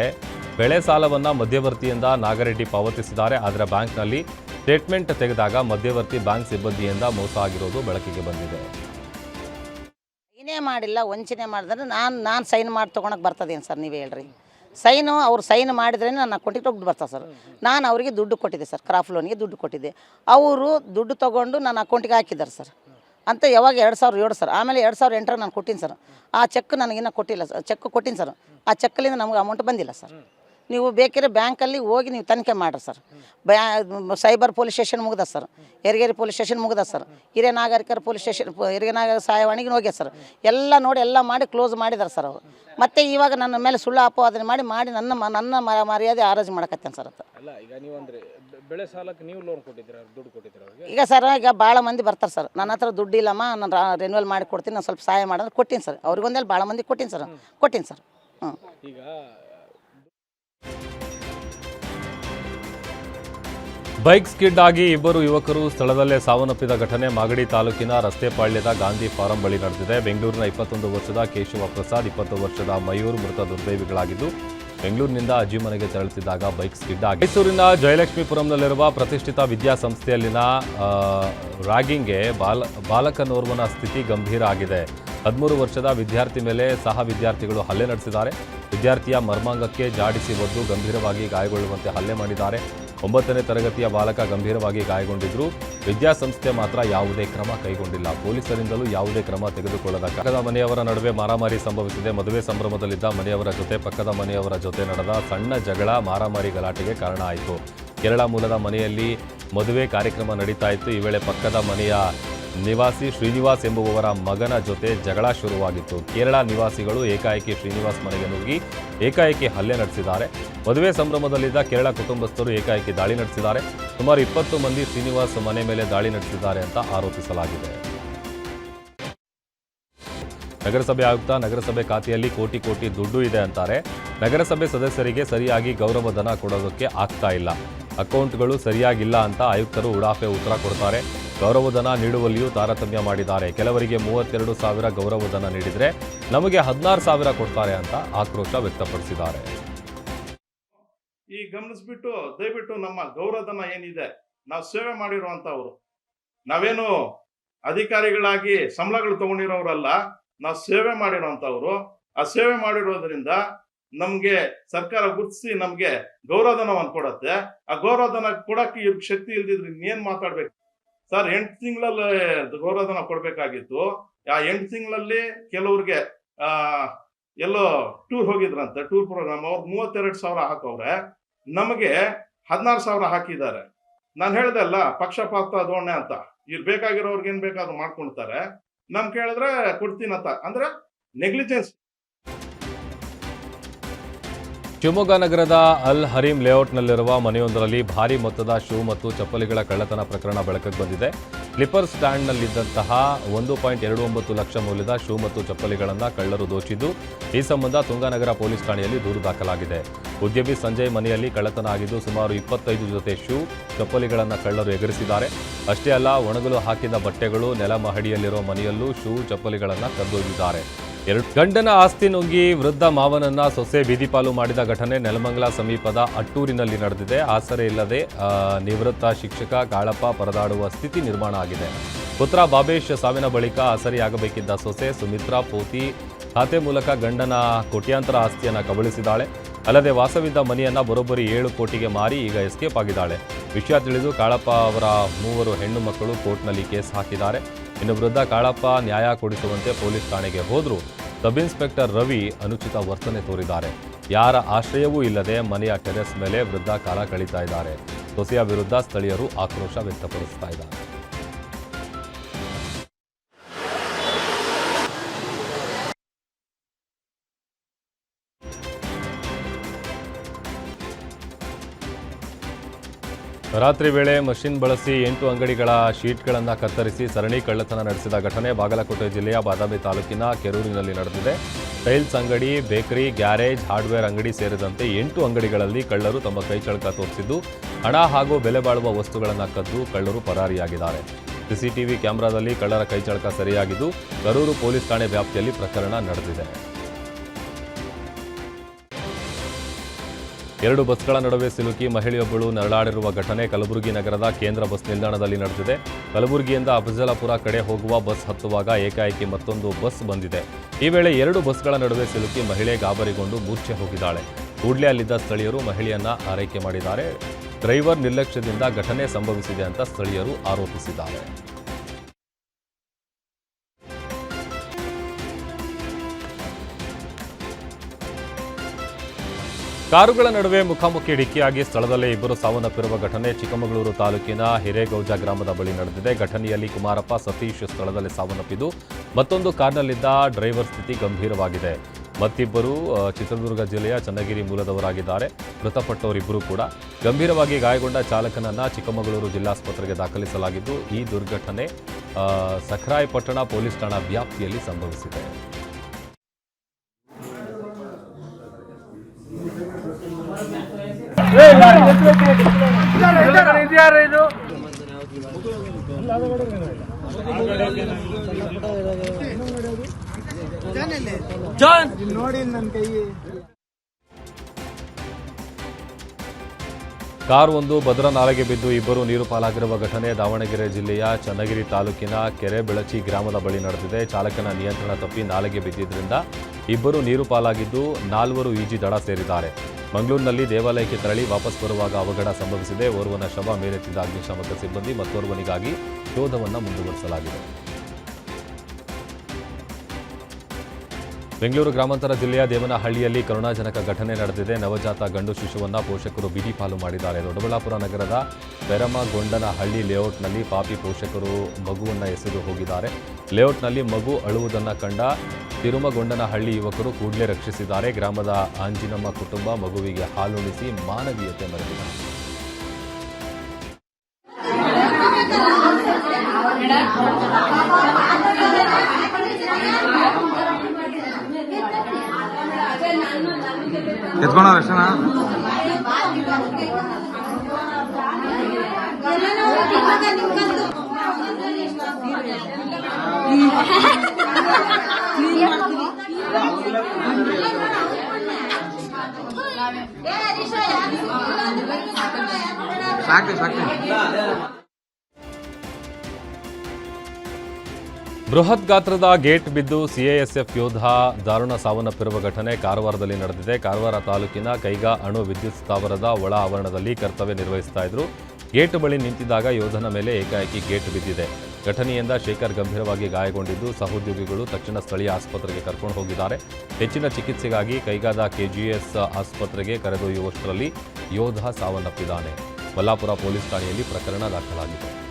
ಬೆಳೆ ಸಾಲವನ್ನು ಮಧ್ಯವರ್ತಿಯಿಂದ ನಾಗರೆಡ್ಡಿ ಪಾವತಿಸಿದ್ದಾರೆ. ಆದರೆ ಬ್ಯಾಂಕ್ನಲ್ಲಿ ಸ್ಟೇಟ್ಮೆಂಟ್ ತೆಗೆದಾಗ ಮಧ್ಯವರ್ತಿ ಬ್ಯಾಂಕ್ ಸಿಬ್ಬಂದಿಯಿಂದ ಮೋಸ ಆಗಿರೋದು ಬೆಳಕಿಗೆ ಬಂದಿದೆ. ಏನೇ ಮಾಡಿಲ್ಲ, ವಂಚನೆ ಮಾಡಿದ್ರೆ ನಾನು ನಾನು ಸೈನ್ ಮಾಡಿ ತೊಗೊಳಕ್ಕೆ ಬರ್ತದೇನು ಸರ್ ನೀವು ಹೇಳ್ರಿ. ಸೈನು ಅವ್ರು ಸೈನ್ ಮಾಡಿದ್ರೆ ನನ್ನ ಅಕೌಂಟಿಗೆ ದುಡ್ಡು ಬರ್ತದೆ ಸರ್. ನಾನು ಅವರಿಗೆ ದುಡ್ಡು ಕೊಟ್ಟಿದ್ದೆ ಸರ್, ಕ್ರಾಫ್ಟ್ ಲೋನಿಗೆ ದುಡ್ಡು ಕೊಟ್ಟಿದ್ದೆ. ಅವರು ದುಡ್ಡು ತೊಗೊಂಡು ನನ್ನ ಅಕೌಂಟಿಗೆ ಹಾಕಿದ್ದಾರೆ ಸರ್. ಅಂತ ಯಾವಾಗ ಎರಡು ಸಾವಿರ ಏಳು ಸರ್, ಆಮೇಲೆ ಎರಡು ಸಾವಿರ ಎಂಟರಾಗ ನಾನು ಕೊಟ್ಟಿನಿ ಸರ್. ಆ ಚೆಕ್ ನನಗಿನ್ನ ಕೊಟ್ಟಿಲ್ಲ ಸರ್, ಚೆಕ್ ಕೊಟ್ಟಿನಿ ಸರ್. ಆ ಚೆಕ್ಕಲ್ಲಿಂದ ನಮ್ಗೆ ಅಮೌಂಟ್ ಬಂದಿಲ್ಲ ಸರ್. ನೀವು ಬೇಕಿದ್ರೆ ಬ್ಯಾಂಕಲ್ಲಿ ಹೋಗಿ ನೀವು ತನಿಖೆ ಮಾಡ್ರಿ ಸರ್. ಬ್ಯಾ ಸೈಬರ್ ಪೊಲೀಸ್ ಸ್ಟೇಷನ್ ಮುಗ್ದ ಸರ್. ಹೆರಿಗೇರಿ ಪೊಲೀಸ್ ಸ್ಟೇಷನ್ ಮುಗ್ದ ಸರ್. ಹಿರಿಯ ನಾಗರಿಕರ ಪೊಲೀಸ್ ಸ್ಟೇಷನ್ ಹಿರಿಯ ನಾಗರಿಕ ಸಹಾಯವಾಣಿಗೆ ಹೋಗ್ಯ ಸರ್. ಎಲ್ಲ ನೋಡಿ ಎಲ್ಲ ಮಾಡಿ ಕ್ಲೋಸ್ ಮಾಡಿದ್ದಾರೆ ಸರ್ ಅವರು. ಮತ್ತೆ ಇವಾಗ ನನ್ನ ಮೇಲೆ ಸುಳ್ಳು ಅಪವಾದನೆ ಮಾಡಿ ಮಾಡಿ ನನ್ನ ನನ್ನ ಮರ್ಯಾದೆ ಆರಾಜ್ ಮಾಡಕತ್ತೇನೆ ಸರ್ ಅಲ್ಲ ಈಗ ನೀವು ಅಂದ್ರೆ ಬೆಳೆ ಸಾಲಕ್ಕೆ ನೀವು ಲೋನ್ ಕೊಟ್ಟಿದ್ದೀರಾ ದುಡ್ಡು ಕೊಟ್ಟಿದ್ದೀರಾ ಅವ್ರಿಗೆ? ಈಗ ಸರ್ ಈಗ ಭಾಳ ಮಂದಿ ಬರ್ತಾರೆ ಸರ್. ನನ್ನ ಹತ್ರ ದುಡ್ಡು ಇಲ್ಲಮ್ಮ ನಾನು ರಿನ್ಯೂವಲ್ ಮಾಡಿ ಕೊಡ್ತೀನಿ ನಾನು ಸ್ವಲ್ಪ ಸಹಾಯ ಮಾಡಿದ್ರೆ ಕೊಟ್ಟಿನಿ ಸರ್. ಅವ್ರಿಗೊಂದೆಲ್ಲ ಭಾಳ ಮಂದಿ ಕೊಟ್ಟಿನಿ ಸರ್. ಕೊಟ್ಟಿನಿ ಸರ್. ಹ್ಞೂ ಈಗ ಬೈಕ್ ಸ್ಕಿಡ್ ಆಗಿ ಇಬ್ಬರು ಯುವಕರು ಸ್ಥಳದಲ್ಲೇ ಸಾವನ್ನಪ್ಪಿದ ಘಟನೆ. ಮಾಗಡಿ ತಾಲೂಕಿನ ರಸ್ತೆ ಪಾಳ್ಯದ ಗಾಂಧಿ ಫಾರಂ ಬಳಿ ನಡೆದಿದೆ. ಬೆಂಗಳೂರಿನ ಇಪ್ಪತ್ತೊಂದು ವರ್ಷದ ಕೇಶವ ಪ್ರಸಾದ್, ಇಪ್ಪತ್ತು ವರ್ಷದ ಮಯೂರ್ ಮೃತ ದುರ್ದೈವಿಗಳಾಗಿದ್ದು, ಬೆಂಗಳೂರಿನಿಂದ ಅಜ್ಜಿ ಮನೆಗೆ ತೆರಳುತ್ತಿದ್ದಾಗ ಬೈಕ್ ಸ್ಕಿಡ್ ಆಗಿ. ಮೈಸೂರಿನ ಜಯಲಕ್ಷ್ಮೀಪುರಂನಲ್ಲಿರುವ ಪ್ರತಿಷ್ಠಿತ ವಿದ್ಯಾಸಂಸ್ಥೆಯಲ್ಲಿನ ರಾಗಿಂಗ್ಗೆ ಬಾಲ, ಬಾಲಕನೋರ್ವನ ಸ್ಥಿತಿ ಗಂಭೀರ ಆಗಿದೆ. ಹದಿಮೂರು ವರ್ಷದ ವಿದ್ಯಾರ್ಥಿ ಮೇಲೆ ಸಹ ವಿದ್ಯಾರ್ಥಿಗಳು ಹಲ್ಲೆ ನಡೆಸಿದ್ದಾರೆ. ವಿದ್ಯಾರ್ಥಿಯ ಮರ್ಮಾಂಗಕ್ಕೆ ಜಾಡಿಸಿ ಒದ್ದು ಗಂಭೀರವಾಗಿ ಗಾಯಗೊಳ್ಳುವಂತೆ ಹಲ್ಲೆ ಮಾಡಿದ್ದಾರೆ. ಒಂಬತ್ತನೇ ತರಗತಿಯ ಬಾಲಕ ಗಂಭೀರವಾಗಿ ಗಾಯಗೊಂಡಿದ್ರು. ವಿದ್ಯಾಸಂಸ್ಥೆ ಮಾತ್ರ ಯಾವುದೇ ಕ್ರಮ ಕೈಗೊಂಡಿಲ್ಲ. ಪೊಲೀಸರಿಂದಲೂ ಯಾವುದೇ ಕ್ರಮ ತೆಗೆದುಕೊಳ್ಳದ ಪಕ್ಕದ ಮನೆಯವರ ನಡುವೆ ಮಾರಾಮಾರಿ ಸಂಭವಿಸಿದೆ. ಮದುವೆ ಸಂಭ್ರಮದಲ್ಲಿದ್ದ ಮನೆಯವರ ಜೊತೆ, ಪಕ್ಕದ ಮನೆಯವರ ಜೊತೆ ನಡೆದ ಸಣ್ಣ ಜಗಳ ಮಾರಾಮಾರಿ ಗಲಾಟೆಗೆ ಕಾರಣ ಆಯಿತು. ಕೇರಳ ಮೂಲದ ಮನೆಯಲ್ಲಿ ಮದುವೆ ಕಾರ್ಯಕ್ರಮ ನಡೀತಾ ಇತ್ತು. ಈ ವೇಳೆ ಪಕ್ಕದ ಮನೆಯ ನಿವಾಸಿ ಶ್ರೀನಿವಾಸ್ ಎಂಬುವವರ ಮಗನ ಜೊತೆ ಜಗಳ ಶುರುವಾಗಿತ್ತು. ಕೇರಳ ನಿವಾಸಿಗಳು ಏಕಾಏಕಿ ಶ್ರೀನಿವಾಸ್ ಮನೆಗೆ ನುಗ್ಗಿ ಏಕಾಏಕಿ ಹಲ್ಲೆ ನಡೆಸಿದ್ದಾರೆ. ಮದುವೆ ಸಂಭ್ರಮದಲ್ಲಿದ್ದ ಕೇರಳ ಕುಟುಂಬಸ್ಥರು ಏಕಾಏಕಿ ದಾಳಿ ನಡೆಸಿದ್ದಾರೆ. ಸುಮಾರು ಇಪ್ಪತ್ತು ಮಂದಿ ಶ್ರೀನಿವಾಸ್ ಮನೆ ಮೇಲೆ ದಾಳಿ ನಡೆಸಿದ್ದಾರೆ ಅಂತ ಆರೋಪಿಸಲಾಗಿದೆ. ನಗರಸಭೆ ಆಯುಕ್ತ, ನಗರಸಭೆ ಖಾತೆಯಲ್ಲಿ ಕೋಟಿ ಕೋಟಿ ದುಡ್ಡು ಇದೆ ಅಂತಾರೆ. ನಗರಸಭೆ ಸದಸ್ಯರಿಗೆ ಸರಿಯಾಗಿ ಗೌರವಧನ ಕೊಡೋದಕ್ಕೆ ಆಗ್ತಾ ಇಲ್ಲ. ಅಕೌಂಟ್ಗಳು ಸರಿಯಾಗಿಲ್ಲ ಅಂತ ಆಯುಕ್ತರು ಉಡಾಫೆ ಉತ್ತರ ಕೊಡ್ತಾರೆ. ಗೌರವಧನ ನೀಡುವಲ್ಲಿಯೂ ತಾರತಮ್ಯ ಮಾಡಿದ್ದಾರೆ. ಕೆಲವರಿಗೆ ಮೂವತ್ತೆರಡು ಸಾವಿರ ಗೌರವಧನ ನೀಡಿದರೆ ನಮಗೆ ಹದಿನಾರು ಸಾವಿರ ಕೊಡ್ತಾರೆ ಅಂತ ಆಕ್ರೋಶ ವ್ಯಕ್ತಪಡಿಸಿದ್ದಾರೆ. ಈ ಗಮನಿಸ್ಬಿಟ್ಟು, ದಯವಿಟ್ಟು ನಮ್ಮ ಗೌರವಧನ ಏನಿದೆ, ನಾವು ಸೇವೆ ಮಾಡಿರುವಂತವ್ರು ನಾವೇನು ಅಧಿಕಾರಿಗಳಾಗಿ ಸಂಬಳಗಳು ತಗೊಂಡಿರೋರಲ್ಲ, ನಾವು ಸೇವೆ ಮಾಡಿರೋಂಥವ್ರು ಆ ಸೇವೆ ಮಾಡಿರೋದ್ರಿಂದ ನಮ್ಗೆ ಸರ್ಕಾರ ಗುರುತಿಸಿ ನಮ್ಗೆ ಗೌರವಧನವನ್ನು ಕೊಡತ್ತೆ. ಆ ಗೌರವಧನ ಕೊಡಕ್ಕೆ ಇವ್ರಿಗೆ ಶಕ್ತಿ ಇಲ್ದಿದ್ರೆ ಇನ್ನೇನ್ ಮಾತಾಡ್ಬೇಕು? ಸರ್, ಎಂಟು ತಿಂಗಳಲ್ಲಿ ಗೌರವಧನ ಕೊಡಬೇಕಾಗಿತ್ತು. ಆ ಎಂಟು ತಿಂಗಳಲ್ಲಿ ಕೆಲವ್ರಿಗೆ ಎಲ್ಲೋ ಟೂರ್ ಹೋಗಿದ್ರಂತೆ, ಟೂರ್ ಪ್ರೋಗ್ರಾಮ್, ಅವ್ರು ಮೂವತ್ತೆರಡು ಸಾವಿರ ಹಾಕವ್ರೆ. ನಮಗೆ ಹದಿನಾರು ಸಾವಿರ ಹಾಕಿದ್ದಾರೆ. ನಾನು ಹೇಳ್ದೆ ಅಲ್ಲ, ಪಕ್ಷಪಾತ ಧೋರಣೆ ಅಂತ. ಇವ್ರು ಬೇಕಾಗಿರೋರ್ಗೆ ಏನು ಬೇಕಾದ್ರೂ ಮಾಡ್ಕೊಳ್ತಾರೆ. ನಮ್ ಕೇಳಿದ್ರೆ ಕೊಡ್ತೀನಂತ. ಅಂದ್ರೆ, ನೆಗ್ಲಿಜೆನ್ಸ್ ಶಿವಮೊಗ್ಗ ನಗರದ ಅಲ್ ಹರೀಂ ಲೇಔಟ್ನಲ್ಲಿರುವ ಮನೆಯೊಂದರಲ್ಲಿ ಭಾರಿ ಮೊತ್ತದ ಶೂ ಮತ್ತು ಚಪ್ಪಲಿಗಳ ಕಳ್ಳತನ ಪ್ರಕರಣ ಬೆಳಕಿಗೆ ಬಂದಿದೆ. ಸ್ಲಿಪ್ಪರ್ ಸ್ಟ್ಯಾಂಡ್ನಲ್ಲಿದ್ದಂತಹ ಒಂದು ಪಾಯಿಂಟ್ ಎರಡು ಒಂಬತ್ತು ಲಕ್ಷ ಮೌಲ್ಯದ ಶೂ ಮತ್ತು ಚಪ್ಪಲಿಗಳನ್ನು ಕಳ್ಳರು ದೋಚಿದ್ದು, ಈ ಸಂಬಂಧ ತುಂಗಾನಗರ ಪೊಲೀಸ್ ಠಾಣೆಯಲ್ಲಿ ದೂರು ದಾಖಲಾಗಿದೆ. ಉದ್ಯಮಿ ಸಂಜಯ್ ಮನೆಯಲ್ಲಿ ಕಳ್ಳತನ ಆಗಿದ್ದು, ಸುಮಾರು ಇಪ್ಪತ್ತೈದು ಜೊತೆ ಶೂ, ಚಪ್ಪಲಿಗಳನ್ನು ಕಳ್ಳರು ಎಗರಿಸಿದ್ದಾರೆ. ಅಷ್ಟೇ ಅಲ್ಲ, ಒಣಗಲು ಹಾಕಿದ ಬಟ್ಟೆಗಳು ನೆಲ ಮಹಡಿಯಲ್ಲಿರುವ ಮನೆಯಲ್ಲೂ ಶೂ, ಚಪ್ಪಲಿಗಳನ್ನು ಕದ್ದೊಯ್ದಿದ್ದಾರೆ ಎರಡು ಗಂಡನ ಆಸ್ತಿ ನುಗ್ಗಿ ವೃದ್ಧ ಮಾವನನ್ನ ಸೊಸೆ ಬೀದಿಪಾಲು ಮಾಡಿದ ಘಟನೆ ನೆಲಮಂಗಲ ಸಮೀಪದ ಅಟ್ಟೂರಿನಲ್ಲಿ ನಡೆದಿದೆ. ಆಸರೆ ಇಲ್ಲದೆ ನಿವೃತ್ತ ಶಿಕ್ಷಕ ಕಾಳಪ್ಪ ಪರದಾಡುವ ಸ್ಥಿತಿ ನಿರ್ಮಾಣ ಆಗಿದೆ. ಪುತ್ರ ಬಾಬೇಶ್ ಸಾವಿನ ಬಳಿಕ ಆಸರೆಯಾಗಬೇಕಿದ್ದ ಸೊಸೆ ಸುಮಿತ್ರಾ ಪೋತಿ ಖಾತೆ ಮೂಲಕ ಗಂಡನ ಕೋಟ್ಯಾಂತರ ಆಸ್ತಿಯನ್ನ ಕಬಳಿಸಿದ್ದಾಳೆ. ಅಲ್ಲದೆ ವಾಸವಿದ್ದ ಮನೆಯನ್ನ ಬರೋಬ್ಬರಿ ಏಳು ಕೋಟಿಗೆ ಮಾರಿ ಈಗ ಎಸ್ಕೇಪ್ ಆಗಿದ್ದಾಳೆ. ವಿಷಯ ತಿಳಿದು ಕಾಳಪ್ಪ ಅವರ ಮೂವರು ಹೆಣ್ಣು ಮಕ್ಕಳು ಕೋರ್ಟ್ನಲ್ಲಿ ಕೇಸ್ ಹಾಕಿದ್ದಾರೆ. ಇನ್ನು ವೃದ್ಧ ಕಾಳಪ್ಪ ನ್ಯಾಯ ಕೊಡಿಸುವಂತೆ ಪೊಲೀಸ್ ಠಾಣೆಗೆ ಹೋದರೂ ಸಬ್ ಇನ್ಸ್ಪೆಕ್ಟರ್ ರವಿ ಅನುಚಿತ ವರ್ತನೆ ತೋರಿದ್ದಾರೆ. ಯಾರ ಆಶ್ರಯವೂ ಇಲ್ಲದೆ ಮನೆಯ ಟೆರೆಸ್ ಮೇಲೆ ವೃದ್ಧ ಕಾಲ ಕಳೀತಾ ಇದ್ದಾರೆ. ಸೊಸೆಯ ವಿರುದ್ಧ ಸ್ಥಳೀಯರು ಆಕ್ರೋಶ ವ್ಯಕ್ತಪಡಿಸ್ತಾ ಇದ್ದಾರೆ. ರಾತ್ರಿ ವೇಳೆ ಮಷಿನ್ ಬಳಸಿ ಎಂಟು ಅಂಗಡಿಗಳ ಶೀಟ್ಗಳನ್ನು ಕತ್ತರಿಸಿ ಸರಣಿ ಕಳ್ಳತನ ನಡೆಸಿದ ಘಟನೆ ಬಾಗಲಕೋಟೆ ಜಿಲ್ಲೆಯ ಬಾದಾಮಿ ತಾಲೂಕಿನ ಕೆರೂರಿನಲ್ಲಿ ನಡೆದಿದೆ. ಟೈಲ್ಸ್ ಅಂಗಡಿ, ಬೇಕರಿ, ಗ್ಯಾರೇಜ್, ಹಾರ್ಡ್ವೇರ್ ಅಂಗಡಿ ಸೇರಿದಂತೆ ಎಂಟು ಅಂಗಡಿಗಳಲ್ಲಿ ಕಳ್ಳರು ತಮ್ಮ ಕೈಚಳಕ ತೋರಿಸಿದ್ದು, ಹಣ ಹಾಗೂ ಬೆಲೆ ಬಾಳುವ ವಸ್ತುಗಳನ್ನು ಕದ್ದು ಕಳ್ಳರು ಪರಾರಿಯಾಗಿದ್ದಾರೆ. ಸಿಸಿಟಿವಿ ಕ್ಯಾಮೆರಾದಲ್ಲಿ ಕಳ್ಳರ ಕೈಚಳಕ ಸರಿಯಾಗಿದ್ದು ಕರೂರು ಪೊಲೀಸ್ ಠಾಣೆ ವ್ಯಾಪ್ತಿಯಲ್ಲಿ ಪ್ರಕರಣ ನಡೆದಿದೆ. ಎರಡು ಬಸ್ಗಳ ನಡುವೆ ಸಿಲುಕಿ ಮಹಿಳೆಯೊಬ್ಬಳು ನರಳಾಡಿರುವ ಘಟನೆ ಕಲಬುರಗಿ ನಗರದ ಕೇಂದ್ರ ಬಸ್ ನಿಲ್ದಾಣದಲ್ಲಿ ನಡೆದಿದೆ. ಕಲಬುರಗಿಯಿಂದ ಅಫಜಲಾಪುರ ಕಡೆ ಹೋಗುವ ಬಸ್ ಹತ್ತುವಾಗ ಏಕಾಏಕಿ ಮತ್ತೊಂದು ಬಸ್ ಬಂದಿದೆ. ಈ ವೇಳೆ ಎರಡು ಬಸ್ಗಳ ನಡುವೆ ಸಿಲುಕಿ ಮಹಿಳೆ ಗಾಬರಿಗೊಂಡು ಮೂರ್ಛೆ ಹೋಗಿದ್ದಾಳೆ. ಕೂಡಲೇ ಅಲ್ಲಿದ್ದ ಸ್ಥಳೀಯರು ಮಹಿಳೆಯನ್ನ ಆರೈಕೆ ಮಾಡಿದ್ದಾರೆ. ಡ್ರೈವರ್ ನಿರ್ಲಕ್ಷ್ಯದಿಂದ ಘಟನೆ ಸಂಭವಿಸಿದೆ ಅಂತ ಸ್ಥಳೀಯರು ಆರೋಪಿಸಿದ್ದಾರೆ. ಕಾರುಗಳ ನಡುವೆ ಮುಖಾಮುಖಿ ಡಿಕ್ಕಿಯಾಗಿ ಸ್ಥಳದಲ್ಲೇ ಇಬ್ಬರು ಸಾವನ್ನಪ್ಪಿರುವ ಘಟನೆ ಚಿಕ್ಕಮಗಳೂರು ತಾಲೂಕಿನ ಹಿರೇಗೌಜ ಗ್ರಾಮದ ಬಳಿ ನಡೆದಿದೆ. ಘಟನೆಯಲ್ಲಿ ಕುಮಾರಪ್ಪ ಸತೀಶ್ ಸ್ಥಳದಲ್ಲಿ ಸಾವನ್ನಪ್ಪಿದ್ದು, ಮತ್ತೊಂದು ಕಾರ್ನಲ್ಲಿದ್ದ ಡ್ರೈವರ್ ಸ್ಥಿತಿ ಗಂಭೀರವಾಗಿದೆ. ಮತ್ತಿಬ್ಬರು ಚಿತ್ರದುರ್ಗ ಜಿಲ್ಲೆಯ ಚನ್ನಗಿರಿ ಮೂಲದವರಾಗಿದ್ದಾರೆ. ಮೃತಪಟ್ಟವರಿಬ್ಬರು ಕೂಡ ಗಂಭೀರವಾಗಿ ಗಾಯಗೊಂಡ ಚಾಲಕನನ್ನ ಚಿಕ್ಕಮಗಳೂರು ಜಿಲ್ಲಾಸ್ಪತ್ರೆಗೆ ದಾಖಲಿಸಲಾಗಿದ್ದು, ಈ ದುರ್ಘಟನೆ ಸಖರಾಯಪಟ್ಟಣ ಪೊಲೀಸ್ ಠಾಣಾ ವ್ಯಾಪ್ತಿಯಲ್ಲಿ ಸಂಭವಿಸಿದೆ. ಕಾರ್ ಒಂದು ಭದ್ರಾ ನಾಲೆಗೆ ಬಿದ್ದು ಇಬ್ಬರು ನೀರು ಪಾಲಾಗಿರುವ ಘಟನೆ ದಾವಣಗೆರೆ ಜಿಲ್ಲೆಯ ಚನ್ನಗಿರಿ ತಾಲೂಕಿನ ಕೆರೆ ಬೆಳಚಿ ಗ್ರಾಮದ ಬಳಿ ನಡೆದಿದೆ. ಚಾಲಕನ ನಿಯಂತ್ರಣ ತಪ್ಪಿ ನಾಲೆಗೆ ಬಿದ್ದಿದ್ದರಿಂದ ಇಬ್ಬರು ನೀರು ಪಾಲಾಗಿದ್ದು ನಾಲ್ವರು ಈಜಿ ದಡ ಸೇರಿದ್ದಾರೆ. ಮಂಗಳೂರಿನಲ್ಲಿ ದೇವಾಲಯಕ್ಕೆ ತೆರಳಿ ವಾಪಸ್ ಬರುವಾಗ ಅವಘಡ ಸಂಭವಿಸಿದೆ. ಓರ್ವನ ಶವ ಮೇಲೆತ್ತಿದ್ದ ಅಗ್ನಿಶಾಮಕ ಸಿಬ್ಬಂದಿ ಮತ್ತೋರ್ವನಿಗಾಗಿ ಶೋಧವನ್ನು ಮುಂದುವರಿಸಲಾಗಿದೆ. ಬೆಂಗಳೂರು ಗ್ರಾಮಾಂತರ ಜಿಲ್ಲೆಯ ದೇವನಹಳ್ಳಿಯಲ್ಲಿ ಕರುಣಾಜನಕ ಘಟನೆ ನಡೆದಿದೆ. ನವಜಾತ ಗಂಡು ಶಿಶುವನ್ನ ಪೋಷಕರು ಬೀದಿಪಾಲು ಮಾಡಿದ್ದಾರೆ. ದೊಡ್ಡಬಳ್ಳಾಪುರ ನಗರದ ಬೆರಮಗೊಂಡನಹಳ್ಳಿ ಲೇಔಟ್ನಲ್ಲಿ ಪಾಪಿ ಪೋಷಕರು ಮಗುವನ್ನು ಎಸೆದು ಹೋಗಿದ್ದಾರೆ. ಲೇಔಟ್ನಲ್ಲಿ ಮಗು ಅಳುವುದನ್ನು ಕಂಡ ತಿರುಮಗೊಂಡನಹಳ್ಳಿ ಯುವಕರು ಕೂಡಲೇ ರಕ್ಷಿಸಿದ್ದಾರೆ. ಗ್ರಾಮದ ಆಂಜಿನಮ್ಮ ಕುಟುಂಬ ಮಗುವಿಗೆ ಹಾಲುಣಿಸಿ ಮಾನವೀಯತೆ ಮೆರೆದಿದೆ ಎತ್ಕೊಂಡವ್ರ ಎಷ್ಟನ ಸಾಕ್ತಿ ಸಾಕ್ತಿ ಬೃಹತ್ ಗಾತ್ರದ ಗೇಟ್ ಬಿದ್ದು ಸಿಎಎಸ್ಎಫ್ ಯೋಧ ದಾರುಣ ಸಾವನ್ನಪ್ಪಿರುವ ಘಟನೆ ಕಾರವಾರದಲ್ಲಿ ನಡೆದಿದೆ. ಕಾರವಾರ ತಾಲೂಕಿನ ಕೈಗಾ ಅಣು ವಿದ್ಯುತ್ ಸ್ಥಾವರದ ಒಳ ಆವರಣದಲ್ಲಿ ಕರ್ತವ್ಯ ನಿರ್ವಹಿಸ್ತಾ ಇದ್ರು. ಗೇಟ್ ಬಳಿ ನಿಂತಿದ್ದಾಗ ಯೋಧನ ಮೇಲೆ ಏಕಾಏಕಿ ಗೇಟ್ ಬಿದ್ದಿದೆ. ಘಟನೆಯಿಂದ ಶೇಖರ್ ಗಂಭೀರವಾಗಿ ಗಾಯಗೊಂಡಿದ್ದು ಸಹೋದ್ಯೋಗಿಗಳು ತಕ್ಷಣ ಸ್ಥಳೀಯ ಆಸ್ಪತ್ರೆಗೆ ಕರ್ಕೊಂಡು ಹೋಗಿದ್ದಾರೆ. ಹೆಚ್ಚಿನ ಚಿಕಿತ್ಸೆಗಾಗಿ ಕೈಗಾದ ಕೆಜಿಎಸ್ ಆಸ್ಪತ್ರೆಗೆ ಕರೆದೊಯ್ಯುವಷ್ಟರಲ್ಲಿ ಯೋಧ ಸಾವನ್ನಪ್ಪಿದ್ದಾನೆ. ಮಲ್ಲಾಪುರ ಪೊಲೀಸ್ ಠಾಣೆಯಲ್ಲಿ ಪ್ರಕರಣ ದಾಖಲಾಗಿದೆ.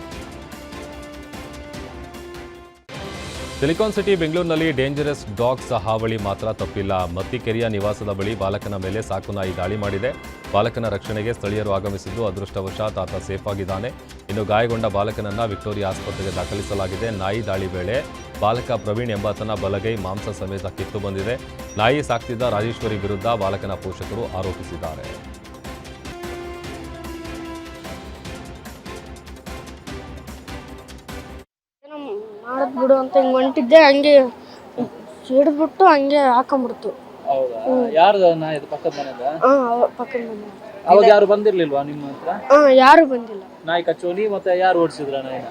ಸಿಲಿಕಾನ್ ಸಿಟಿ, ಬೆಂಗಳೂರಿನಲ್ಲಿ ಡೇಂಜರಸ್ ಡಾಗ್ಸ್ ಹಾವಳಿ ಮಾತ್ರ ತಪ್ಪಿಲ್ಲ. ಮತ್ತಿಕೆರೆಯ ನಿವಾಸದ ಬಳಿ ಬಾಲಕನ ಮೇಲೆ ಸಾಕುನಾಯಿ ದಾಳಿ ಮಾಡಿದೆ. ಬಾಲಕನ ರಕ್ಷಣೆಗೆ ಸ್ಥಳೀಯರು ಆಗಮಿಸಿದ್ದು ಅದೃಷ್ಟವಶಾತ್ ಆತ ಸೇಫ್ ಆಗಿದ್ದಾನೆ. ಇನ್ನು ಗಾಯಗೊಂಡ ಬಾಲಕನನ್ನ ವಿಕ್ಟೋರಿಯಾ ಆಸ್ಪತ್ರೆಗೆ ದಾಖಲಿಸಲಾಗಿದೆ. ನಾಯಿ ದಾಳಿ ವೇಳೆ ಬಾಲಕ ಪ್ರವೀಣ್ ಎಂಬಾತನ ಬಲಗೈ ಮಾಂಸ ಸಮೇತ ಕಿತ್ತು ಬಂದಿದೆ. ನಾಯಿ ಸಾಕ್ತಿದ್ದ ರಾಜೇಶ್ವರಿ ವಿರುದ್ಧ ಬಾಲಕನ ಪೋಷಕರು ಆರೋಪಿಸಿದ್ದಾರೆ. ಮಾಡದ್ ಬಿಡು ಅಂತ ಹಿಂಗ್ ಹೊಂಟಿದ್ದೆ ಹಂಗೆ ಹಿಡಿದ್ಬಿಟ್ಟು ಹಂಗೆ ಹಾಕೊಂಡ್ಬಿಡ್ತು ಹೌದಾ? ಯಾರ್ದು ಇದು ಪಕ್ಕದ ಮನೆದ ಹಾ ಪಕ್ಕದ ಮನೆ. ಅವಾಗ ಯಾರು ಬಂದಿರ್ಲಿಲ್ವಾ ನಿಮ್ಮ ಹತ್ರ? ಹಾ ಯಾರು ಬಂದಿಲ್ಲ. ನಾಯಿ ಕಚೋಲಿ ಮತ್ತೆ ಯಾರು ಓಡಿಸಿದ್ರ ನಾಯಿನ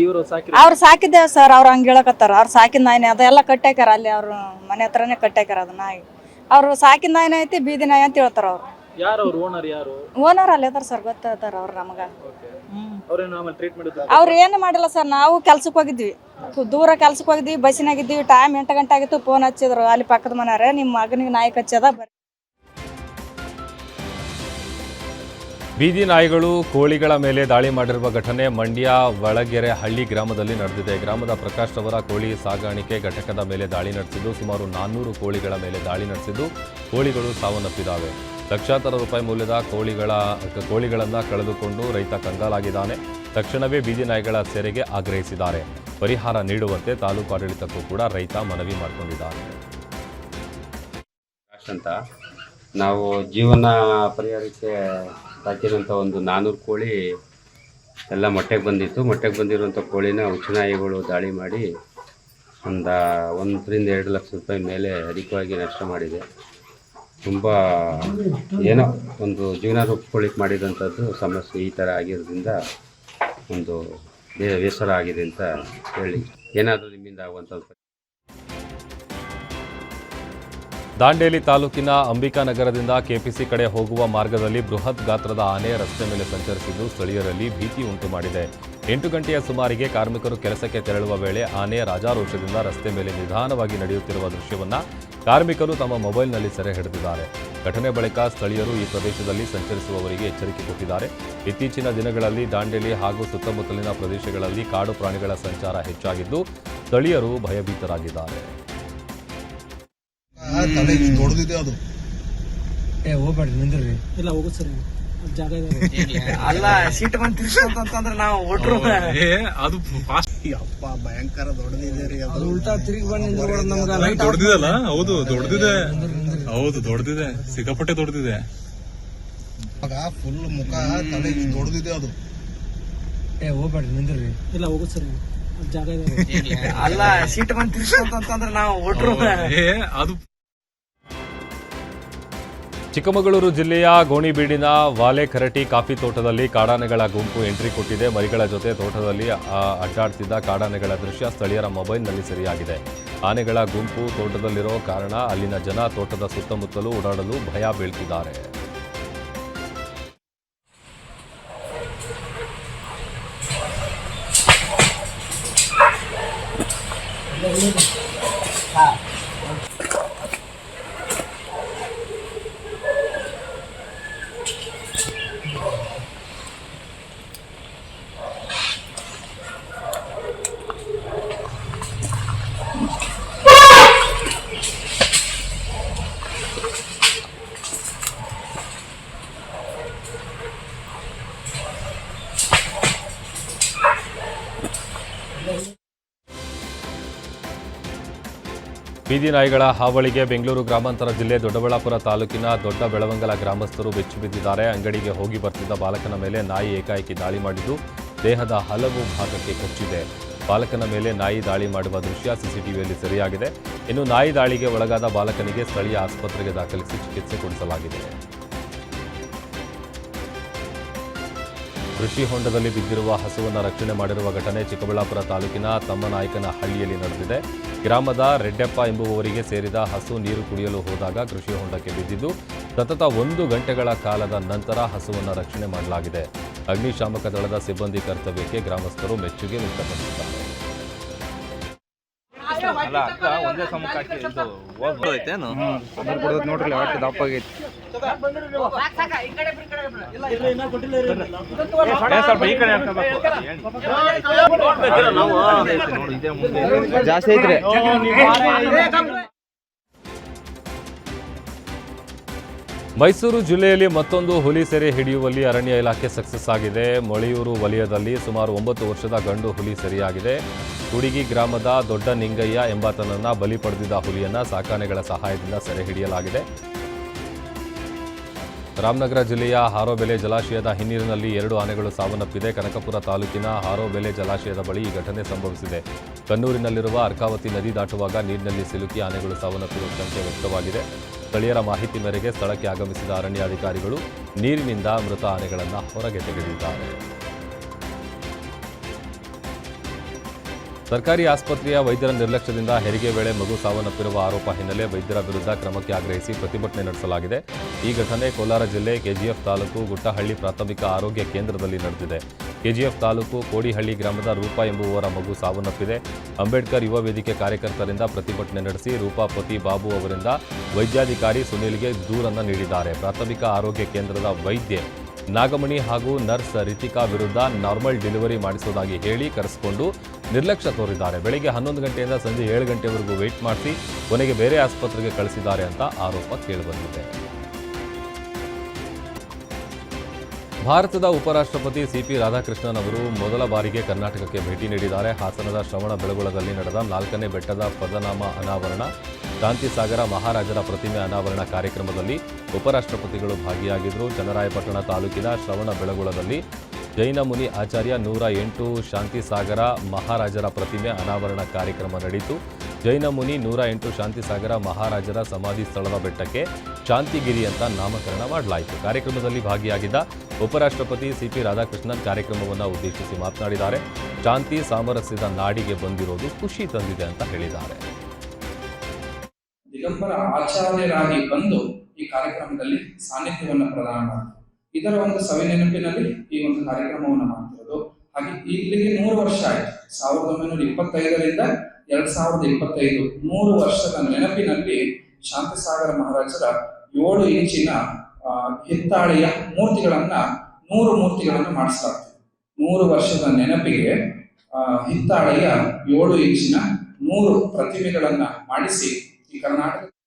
ಇವರು ಸಾಕಿ ಅವ್ರು ಸಾಕಿದ್ದೆ ಸರ್ ಅವ್ರು ಹಂಗೆ ಹೇಳಕತ್ತಾರ. ಅವ್ರು ಸಾಕಿದ ನಾಯಿನೇ ಅದೆಲ್ಲ ಕಟ್ಟಾಕ್ಯಾರ ಅಲ್ಲಿ ಅವ್ರ ಮನೆ ಹತ್ರನೇ ಕಟ್ಟಾಕ್ಯಾರ ಅದು ನಾಯಿ. ಅವ್ರು ಸಾಕಿದ ನಾಯಿನೇ ಐತಿ ಬೀದಿ ನಾಯಿ ಅಂತ ಹೇಳ್ತಾರ ಅವ್ರು. ಯಾರು ಅವ್ರು ಓನರ್ ಯಾರು? ಓನರ್ ಅಲ್ಲಿ ಅದಾರ ಸರ್ ಗೊತ್ತಾರ ಅವ್ರು ನಮಗ. ಅವ್ರು ಏನು ಮಾಡಿಲ್ಲ ಸರ್ ನಾವು ಕೆಲ್ಸಕ್ಕೆ ಹೋಗಿದ್ವಿ. ದೂರ ಕೆಲ್ಸಕ್ಕೆ ಹೋಗಿದ್ವಿ ಬಸ್ಸಿನಾಗಿದ್ವಿ ಟೈಮ್ ಎಂಟು ಗಂಟೆ ಆಗಿತ್ತು ಫೋನ್ ಹಚ್ಚಿದ್ರು. ಅಲ್ಲಿ ಪಕ್ಕದ ಮನೆಯವ್ರೆ ನಿಮ್ಮ ಮಗನಿಗೆ ನಾಯಿ ಕಚ್ಚದ ಬರ್ರಿ ಬೀದಿ ನಾಯಿಗಳು ಕೋಳಿಗಳ ಮೇಲೆ ದಾಳಿ ಮಾಡಿರುವ ಘಟನೆ ಮಂಡ್ಯ ಒಳಗೆರೆ ಹಳ್ಳಿ ಗ್ರಾಮದಲ್ಲಿ ನಡೆದಿದೆ. ಗ್ರಾಮದ ಪ್ರಕಾಶ್ ರವರ ಕೋಳಿ ಸಾಗಾಣಿಕೆ ಘಟಕದ ಮೇಲೆ ದಾಳಿ ನಡೆಸಿದ್ದು ಸುಮಾರು ನಾನ್ನೂರು ಕೋಳಿಗಳ ಮೇಲೆ ದಾಳಿ ನಡೆಸಿದ್ದು ಕೋಳಿಗಳು ಸಾವನ್ನಪ್ಪಿದ್ದಾವೆ. ಲಕ್ಷಾಂತರ ರೂಪಾಯಿ ಮೌಲ್ಯದ ಕೋಳಿಗಳ, ಕೋಳಿಗಳನ್ನು ಕಳೆದುಕೊಂಡು ರೈತ ಕಂಗಾಲಾಗಿದ್ದಾನೆ. ತಕ್ಷಣವೇ ಬೀದಿ ನಾಯಿಗಳ ಸೆರೆಗೆ ಆಗ್ರಹಿಸಿದ್ದಾರೆ. ಪರಿಹಾರ ನೀಡುವಂತೆ ತಾಲೂಕು ಆಡಳಿತಕ್ಕೂ ಕೂಡ ರೈತ ಮನವಿ ಮಾಡಿಕೊಂಡಿದ್ದಾರೆ ಅಂತ. ನಾವು ಜೀವನ ಪರಿಹಾರಕ್ಕೆ ಸಾಕಿದಂಥ ಒಂದು ನಾನ್ನೂರು ಕೋಳಿ ಎಲ್ಲ ಮೊಟ್ಟೆಗೆ ಬಂದಿತ್ತು. ಮೊಟ್ಟೆಗೆ ಬಂದಿರುವಂಥ ಕೋಳಿನ ಉಚ್ಚನಾಯಿಗಳು ದಾಳಿ ಮಾಡಿ ಒಂದು ಒಂದರಿಂದ ಎರಡು ಲಕ್ಷ ರೂಪಾಯಿ ಮೇಲೆ ಅಧಿಕವಾಗಿ ನಷ್ಟ ಮಾಡಿದೆ. ತುಂಬ ಏನೋ ಒಂದು ಜೀವನ ರೂಪಿಸ್ಕೊಳ್ಳಿಕ್ಕೆ ಮಾಡಿದಂಥದ್ದು ಸಮಸ್ಯೆ ಈ ಥರ ಆಗಿರೋದ್ರಿಂದ ಒಂದು ಬೇಸರ ಆಗಿದೆ ಅಂತ ಹೇಳಿ. ಏನಾದರೂ ನಿಮ್ಮಿಂದ ಆಗುವಂಥದ್ದು ದಾಂಡೇಲಿ ತಾಲೂಕಿನ ಅಂಬಿಕಾ ನಗರದಿಂದ ಕೆಪಿಸಿ ಕಡೆ ಹೋಗುವ ಮಾರ್ಗದಲ್ಲಿ ಬೃಹತ್ ಗಾತ್ರದ ಆನೆ ರಸ್ತೆ ಮೇಲೆ ಸಂಚರಿಸಿದ್ದು ಸ್ಥಳೀಯರಲ್ಲಿ ಭೀತಿ ಉಂಟು ಮಾಡಿದೆ. ಎಂಟು ಗಂಟೆಯ ಸುಮಾರಿಗೆ ಕಾರ್ಮಿಕರು ಕೆಲಸಕ್ಕೆ ತೆರಳುವ ವೇಳೆ ಆನೆ ರಾಜಾರೋಷದಿಂದ ರಸ್ತೆ ಮೇಲೆ ನಿಧಾನವಾಗಿ ನಡೆಯುತ್ತಿರುವ ದೃಶ್ಯವನ್ನು ಕಾರ್ಮಿಕರು ತಮ್ಮ ಮೊಬೈಲ್ನಲ್ಲಿ ಸೆರೆ ಹಿಡಿದಿದ್ದಾರೆ. ಘಟನೆ ಬಳಿಕ ಸ್ಥಳೀಯರು ಈ ಪ್ರದೇಶದಲ್ಲಿ ಸಂಚರಿಸುವವರಿಗೆ ಎಚ್ಚರಿಕೆ ಕೊಟ್ಟಿದ್ದಾರೆ. ಇತ್ತೀಚಿನ ದಿನಗಳಲ್ಲಿ ದಾಂಡೇಲಿ ಹಾಗೂ ಸುತ್ತಮುತ್ತಲಿನ ಪ್ರದೇಶಗಳಲ್ಲಿ ಕಾಡು ಪ್ರಾಣಿಗಳ ಸಂಚಾರ ಹೆಚ್ಚಾಗಿದ್ದು ಸ್ಥಳೀಯರು ಭಯಭೀತರಾಗಿದ್ದಾರೆ. ಏ ಹೋಗ್ಬೇಡ್ರಿ ನಿಂದ್ರಿ. ಇಲ್ಲ ಅಲ್ಲ ಸೀಟ್ ಬಂದ್ ತಿರ್ಸ್ಕೊಂತಂದ್ರೆ ನಾವು ಒಟ್ರು. ಅದು ಅಪ್ಪ ಭಯಂಕರ ದೊಡ್ಡದಿದೆ ರೀ ಅದು ಉಲ್ಟಾ ತಿರುಗಿ ಬಂದು ನಿಂದ್ರಬಾರ್ದು ನಮ್ಗೆ ಲೈಟ್ ದೊಡ್ಡದಿದಲ್ಲ? ಹೌದು ದೊಡ್ಡದಿದೆ. ಹೌದು ದೊಡ್ಡದಿದೆ. ಸಿಕ್ಕಾಪಟ್ಟೆ ದೊಡ್ಡದಿದೆ. ಫುಲ್ ಮುಖ ತಲೆ ದೊಡ್ಡದಿದೆ ಅದು. ಏ ಹೋಗ್ಬೇಡ್ರಿ ನಿಂದ್ರಿ. ಇಲ್ಲ ಹೋಗುದು ಸರಿ. ಜಾಗ ಇದೆ. ಅಲ್ಲ ಸೀಟ್ ಬಂದ್ ತಿರ್ಸ್ಕೊಂತಂದ್ರೆ ನಾವು ಒಟ್ರು. ಅದು ಚಿಕ್ಕಮಗಳೂರು ಜಿಲ್ಲೆಯ ಗೋಣಿಬೀಡಿನ ವಾಲೆ ಕರಟಿ ಕಾಫಿ ತೋಟದಲ್ಲಿ ಕಾಡಾನೆಗಳ ಗುಂಪು ಎಂಟ್ರಿ ಕೊಟ್ಟಿದೆ. ಮರಿಗಳ ಜೊತೆ ತೋಟದಲ್ಲಿ ಅಡ್ಡಾಡ್ತಿದ್ದ ಕಾಡಾನೆಗಳ ದೃಶ್ಯ ಸ್ಥಳೀಯರ ಮೊಬೈಲ್ನಲ್ಲಿ ಸರಿಯಾಗಿದೆ. ಆನೆಗಳ ಗುಂಪು ತೋಟದಲ್ಲಿರೋ ಕಾರಣ ಅಲ್ಲಿನ ಜನ ತೋಟದ ಸುತ್ತಮುತ್ತಲೂ ಓಡಾಡಲು ಭಯ ಬೀಳ್ತಿದ್ದಾರೆ. ಬೀದಿ ನಾಯಿಗಳ ಹಾವಳಿಗೆ ಬೆಂಗಳೂರು ಗ್ರಾಮಾಂತರ ಜಿಲ್ಲೆ ದೊಡ್ಡಬಳ್ಳಾಪುರ ತಾಲೂಕಿನ ದೊಡ್ಡ ಬೆಳವಂಗಲ ಗ್ರಾಮಸ್ಥರು ಬೆಚ್ಚಿ ಬಿದ್ದಿದ್ದಾರೆ. ಅಂಗಡಿಗೆ ಹೋಗಿ ಬರ್ತಿದ್ದ ಬಾಲಕನ ಮೇಲೆ ನಾಯಿ ಏಕಾಏಕಿ ದಾಳಿ ಮಾಡಿದ್ದು, ದೇಹದ ಹಲವು ಭಾಗಕ್ಕೆ ಕೊಚ್ಚಿದೆ. ಬಾಲಕನ ಮೇಲೆ ನಾಯಿ ದಾಳಿ ಮಾಡುವ ದೃಶ್ಯ ಸಿಸಿಟಿವಿಯಲ್ಲಿ ಸೆರೆಯಾಗಿದೆ. ಇನ್ನು ನಾಯಿ ದಾಳಿಗೆ ಒಳಗಾದ ಬಾಲಕನಿಗೆ ಸ್ಥಳೀಯ ಆಸ್ಪತ್ರೆಗೆ ದಾಖಲಿಸಿ ಚಿಕಿತ್ಸೆ ಕೊಡಿಸಲಾಗಿದೆ. ಕೃಷಿ ಹೊಂಡದಲ್ಲಿ ಬಿದ್ದಿರುವ ಹಸುವನ್ನು ರಕ್ಷಣೆ ಮಾಡಿರುವ ಘಟನೆ ಚಿಕ್ಕಬಳ್ಳಾಪುರ ತಾಲೂಕಿನ ತಮ್ಮನಾಯಕನ ಹಳ್ಳಿಯಲ್ಲಿ ನಡೆದಿದೆ. ಗ್ರಾಮದ ರೆಡ್ಡೆಪ್ಪ ಎಂಬುವವರಿಗೆ ಸೇರಿದ ಹಸು ನೀರು ಕುಡಿಯಲು ಹೋದಾಗ ಕೃಷಿ ಹೊಂಡಕ್ಕೆ ಬಿದ್ದಿದ್ದು, ಸತತ ಒಂದು ಗಂಟೆಗಳ ಕಾಲದ ನಂತರ ಹಸುವನ್ನು ರಕ್ಷಣೆ ಮಾಡಲಾಗಿದೆ. ಅಗ್ನಿಶಾಮಕ ದಳದ ಸಿಬ್ಬಂದಿ ಕರ್ತವ್ಯಕ್ಕೆ ಗ್ರಾಮಸ್ಥರು ಮೆಚ್ಚುಗೆ ವ್ಯಕ್ತಪಡಿಸಿದ್ದಾರೆ. ಒಂದೇ ಸಮಕ್ಕೆ ಹಾಕಿ ಇದು ಹೋಗ್ಬೋದೈತೇನು ನೋಡ್ರಿ ಒಟ್ಟು ದಪ್ಪ ಆಗೈತಿ ಸ್ವಲ್ಪ ಈ ಕಡೆ ಜಾಸ್ತಿ ಐತ್ರಿ ಮೈಸೂರು ಜಿಲ್ಲೆಯಲ್ಲಿ ಮತ್ತೊಂದು ಹುಲಿ ಸೆರೆ ಹಿಡಿಯುವಲ್ಲಿ ಅರಣ್ಯ ಇಲಾಖೆ ಸಕ್ಸಸ್ ಆಗಿದೆ. ಮೊಳೆಯೂರು ವಲಯದಲ್ಲಿ ಸುಮಾರು ಒಂಬತ್ತು ವರ್ಷದ ಗಂಡು ಹುಲಿ ಸೆರೆಯಾಗಿದೆ. ಹುಡುಗಿ ಗ್ರಾಮದ ದೊಡ್ಡ ನಿಂಗಯ್ಯ ಎಂಬಾತನನ್ನು ಬಲಿ ಪಡೆದಿದ್ದ ಹುಲಿಯನ್ನ ಸಾಕಾನೆಗಳ ಸಹಾಯದಿಂದ ಸೆರೆ ಹಿಡಿಯಲಾಗಿದೆ. ರಾಮನಗರ ಜಿಲ್ಲೆಯ ಹಾರೋಬೆಲೆ ಜಲಾಶಯದ ಹಿನ್ನೀರಿನಲ್ಲಿ ಎರಡು ಆನೆಗಳು ಸಾವನ್ನಪ್ಪಿದೆ. ಕನಕಪುರ ತಾಲೂಕಿನ ಹಾರೋಬೆಲೆ ಜಲಾಶಯದ ಬಳಿ ಈ ಘಟನೆ ಸಂಭವಿಸಿದೆ. ಕನ್ನೂರಿನಲ್ಲಿರುವ ಅರ್ಕಾವತಿ ನದಿ ದಾಟುವಾಗ ನೀರಿನಲ್ಲಿ ಸಿಲುಕಿ ಆನೆಗಳು ಸಾವನ್ನಪ್ಪಿರುವ ಶಂಕೆ ವ್ಯಕ್ತವಾಗಿದೆ. ಸ್ಥಳೀಯರ ಮಾಹಿತಿ ಮೇರೆಗೆ ಸ್ಥಳಕ್ಕೆ ಆಗಮಿಸಿದ ಅರಣ್ಯಾಧಿಕಾರಿಗಳು ನೀರಿನಿಂದ ಮೃತ ಆನೆಗಳನ್ನು ಹೊರಗೆ ತೆಗೆದಿದ್ದಾರೆ. ಸರ್ಕಾರಿ ಆಸ್ಪತ್ರೆಯ ವೈದ್ಯರ ನಿರ್ಲಕ್ಷ್ಯದಿಂದ ಹೆರಿಗೆ ವೇಳೆ ಮಗು ಸಾವನ್ನಪ್ಪಿರುವ ಆರೋಪ ಹಿನ್ನೆಲೆ ವೈದ್ಯರ ವಿರುದ್ಧ ಕ್ರಮಕ್ಕೆ ಆಗ್ರಹಿಸಿ ಪ್ರತಿಭಟನೆ ನಡೆಸಲಾಗಿದೆ. ಈ ಘಟನೆ ಕೋಲಾರ ಜಿಲ್ಲೆ ಕೆಜಿಎಫ್ ತಾಲೂಕು ಗುಟ್ಟಹಳ್ಳಿ ಪ್ರಾಥಮಿಕ ಆರೋಗ್ಯ ಕೇಂದ್ರದಲ್ಲಿ ನಡೆದಿದೆ. ಕೆಜಿಎಫ್ ತಾಲೂಕು ಕೋಡಿಹಳ್ಳಿ ಗ್ರಾಮದ ರೂಪಾ ಎಂಬುವವರ ಮಗು ಸಾವನ್ನಪ್ಪಿದೆ. ಅಂಬೇಡ್ಕರ್ ಯುವ ವೇದಿಕೆ ಕಾರ್ಯಕರ್ತರಿಂದ ಪ್ರತಿಭಟನೆ ನಡೆಸಿ ರೂಪಾ ಪತಿ ಬಾಬು ಅವರಿಂದ ವೈದ್ಯಾಧಿಕಾರಿ ಸುನೀಲ್ಗೆ ದೂರನ್ನು ನೀಡಿದ್ದಾರೆ. ಪ್ರಾಥಮಿಕ ಆರೋಗ್ಯ ಕೇಂದ್ರದ ವೈದ್ಯೆ ನಾಗಮಣಿ ಹಾಗೂ ನರ್ಸ್ ರಿತಿಕಾ ವಿರುದ್ಧ ನಾರ್ಮಲ್ ಡೆಲಿವರಿ ಮಾಡಿಸುವುದಾಗಿ ಹೇಳಿ ಕರೆಸಿಕೊಂಡು ನಿರ್ಲಕ್ಷ್ಯ ತೋರಿದ್ದಾರೆ. ಬೆಳಗ್ಗೆ ಹನ್ನೊಂದು ಗಂಟೆಯಿಂದ ಸಂಜೆ ಏಳು ಗಂಟೆವರೆಗೂ ವೆಯ್ಟ್ ಮಾಡಿಸಿ ಕೊನೆಗೆ ಬೇರೆ ಆಸ್ಪತ್ರೆಗೆ ಕಳಿಸಿದ್ದಾರೆ ಅಂತ ಆರೋಪ ಕೇಳಿಬಂದಿದೆ. ಭಾರತದ ಉಪರಾಷ್ಟ್ರಪತಿ ಸಿಪಿ ರಾಧಾಕೃಷ್ಣನ್ ಅವರು ಮೊದಲ ಬಾರಿಗೆ ಕರ್ನಾಟಕಕ್ಕೆ ಭೇಟಿ ನೀಡಿದ್ದಾರೆ. ಹಾಸನದ ಶ್ರವಣ ಬೆಳಗೊಳದಲ್ಲಿ ನಡೆದ ನಾಲ್ಕನೇ ಬೆಟ್ಟದ ಪದನಾಮ ಅನಾವರಣ ಶಾಂತಿಸಾಗರ ಮಹಾರಾಜರ ಪ್ರತಿಮೆ ಅನಾವರಣ ಕಾರ್ಯಕ್ರಮದಲ್ಲಿ ಉಪರಾಷ್ಟ್ರಪತಿಗಳು ಭಾಗಿಯಾಗಿದ್ದರು. ಚನ್ನರಾಯಪಟ್ಟಣ ತಾಲೂಕಿನ ಶ್ರವಣ ಬೆಳಗೊಳದಲ್ಲಿ ಜೈನ ಮುನಿ ಆಚಾರ್ಯ ನೂರ ಎಂಟು, ಶಾಂತಿಸಾಗರ ಮಹಾರಾಜರ ಪ್ರತಿಮೆ ಅನಾವರಣ ಕಾರ್ಯಕ್ರಮ ನಡೆಯಿತು. ಜೈನ ಮುನಿ ನೂರ ಎಂಟು ಶಾಂತಿಸಾಗರ ಮಹಾರಾಜರ ಸಮಾಧಿ ಸ್ಥಳದ ಬೆಟ್ಟಕ್ಕೆ ಶಾಂತಿಗಿರಿ ಅಂತ ನಾಮಕರಣ ಮಾಡಲಾಯಿತು. ಕಾರ್ಯಕ್ರಮದಲ್ಲಿ ಭಾಗಿಯಾಗಿದ್ದ ಉಪರಾಷ್ಟ್ರಪತಿ ಸಿಪಿ ರಾಧಾಕೃಷ್ಣನ್ ಕಾರ್ಯಕ್ರಮವನ್ನು ಉದ್ದೇಶಿಸಿ ಮಾತನಾಡಿದ್ದಾರೆ. ಶಾಂತಿ ಸಾಮರಸ್ಯದ ನಾಡಿಗೆ ಬಂದಿರೋದು ಖುಷಿ ತಂದಿದೆ ಅಂತ ಹೇಳಿದ್ದಾರೆ. ದಿಗಂಬರ ಆಚಾರ್ಯರಾಗಿ ಬಂದು ಈ ಕಾರ್ಯಕ್ರಮದಲ್ಲಿ ಸಾನ್ನಿಧ್ಯವನ್ನು ಪ್ರದಾನ ಮಾಡ್ತಾರೆ ಇದರ ಒಂದು ಸವಿನೆನಪಿನಲ್ಲಿ ಈ ಒಂದು ಕಾರ್ಯಕ್ರಮವನ್ನು ಮಾಡ್ತಿರೋದು. ಹಾಗೆ ಇಲ್ಲಿಗೆ ನೂರು ವರ್ಷ ಆಯ್ತು. ಸಾವಿರದ ಒಂಬೈನೂರ ಇಪ್ಪತ್ತೈದರಿಂದ ಎರಡ್ ಸಾವಿರದ ಇಪ್ಪತ್ತೈದು ನೂರು ವರ್ಷದ ನೆನಪಿನಲ್ಲಿ ಶಾಂತಸಾಗರ ಮಹಾರಾಜರ ಏಳು ಇಂಚಿನ ಹಿತ್ತಾಳೆಯ ಮೂರ್ತಿಗಳನ್ನ ನೂರು ಮೂರ್ತಿಗಳನ್ನ ಮಾಡಿಸಲಾಗ್ತದೆ ನೂರು ವರ್ಷದ ನೆನಪಿಗೆ ಹಿತ್ತಾಳೆಯ ಏಳು ಇಂಚಿನ ನೂರು ಪ್ರತಿಮೆಗಳನ್ನ ಮಾಡಿಸಿ ಈ ಕರ್ನಾಟಕ